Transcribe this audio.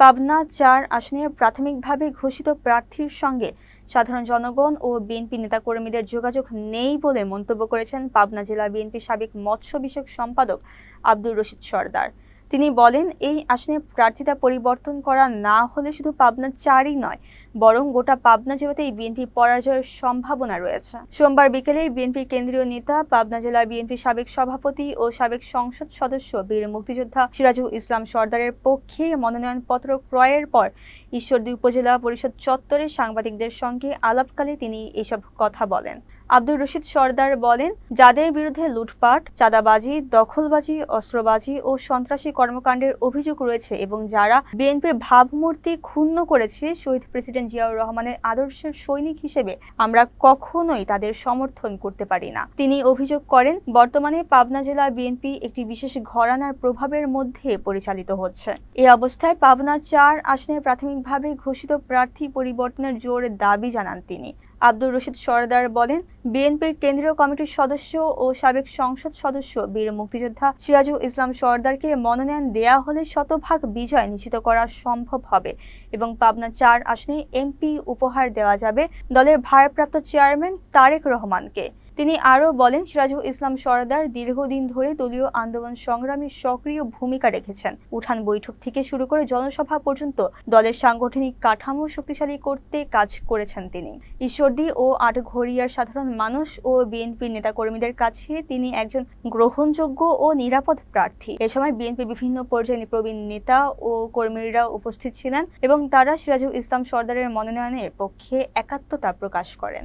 পাবনা চার আসনে প্রাথমিকভাবে ঘোষিত প্রার্থীর সঙ্গে সাধারণ জনগণ ও বিএনপি নেতাকর্মীদের যোগাযোগ নেই বলে মন্তব্য করেছেন পাবনা জেলা বিএনপি সাবেক মৎস্য বিষয়ক সম্পাদক আব্দুর রশিদ সর্দার। তিনি বলেন, এই আসনে প্রার্থিতা পরিবর্তন করা না হলে শুধু পাবনা চারই নয়, বরং গোটা পাবনা জেলাতেই বিএনপির পরাজয়ের সম্ভাবনা রয়েছে। সোমবার বিকেলে বিএনপির কেন্দ্রীয় নেতা, পাবনা জেলা বিএনপির সাবেক সভাপতি ও সাবেক সংসদ সদস্য বীর মুক্তিযোদ্ধা সিরাজুল ইসলাম সর্দারের পক্ষে মনোনয়নপত্র ক্রয়ের পর ঈশ্বরদী উপজেলা পরিষদ চত্বরে সাংবাদিকদের সঙ্গে আলাপকালে তিনি এসব কথা বলেন। আব্দুর রশিদ সর্দার বলেন, যাদের বিরুদ্ধে লুটপাট, চাঁদাবাজি, দখলবাজি, অস্ত্রবাজি ও সন্ত্রাসী কর্মকাণ্ডের অভিযোগ রয়েছে এবং যারা বিএনপির ভাবমূর্তি ক্ষুণ্ণ করেছে, শহীদ প্রেসিডেন্ট জিয়াউর রহমানের আদর্শের সৈনিক হিসেবে আমরা কখনোই তাদের সমর্থন করতে পারি না। তিনি অভিযোগ করেন, বর্তমানে পাবনা জেলা বিএনপি একটি বিশেষ ঘরানার প্রভাবের মধ্যে পরিচালিত হচ্ছে। এ অবস্থায় পাবনা চার আসনে প্রাথমিকভাবে ঘোষিত প্রার্থী পরিবর্তনের জোর দাবি জানান তিনি। আব্দুর রশিদ সরদার বলেন, বিএনপির কেন্দ্রীয় কমিটির সদস্য ও সাবেক সংসদ সদস্য বীর মুক্তিযোদ্ধা সিরাজুল ইসলাম সর্দারকে মনোনয়ন দেয়া হলে শতভাগ বিজয় নিশ্চিত করা সম্ভব হবে এবং পাবনা চার আসনে এমপি উপহার দেওয়া যাবে দলের ভারপ্রাপ্ত চেয়ারম্যান তারেক রহমানকে। তিনি আরও বলেন, সিরাজুল ইসলাম সরদার দীর্ঘদিন ধরে দলীয় আন্দোলন সংগ্রামে সক্রিয় ভূমিকা রেখেছেন। উঠান বৈঠক থেকে শুরু করে জনসভা পর্যন্ত দলের সাংগঠনিক কাঠামো শক্তিশালী করতে কাজ করেছেন তিনি। ঈশ্বরদী ও আটঘরিয়ার সাধারণ মানুষ ও বিএনপির নেতাকর্মীদের কাছে তিনি একজন গ্রহণযোগ্য ও নিরাপদ প্রার্থী। এ সময় বিএনপি বিভিন্ন পর্যায়ে প্রবীণ নেতা ও কর্মীরা উপস্থিত ছিলেন এবং তারা সিরাজুল ইসলাম সর্দারের মনোনয়নের পক্ষে একাত্মতা প্রকাশ করেন।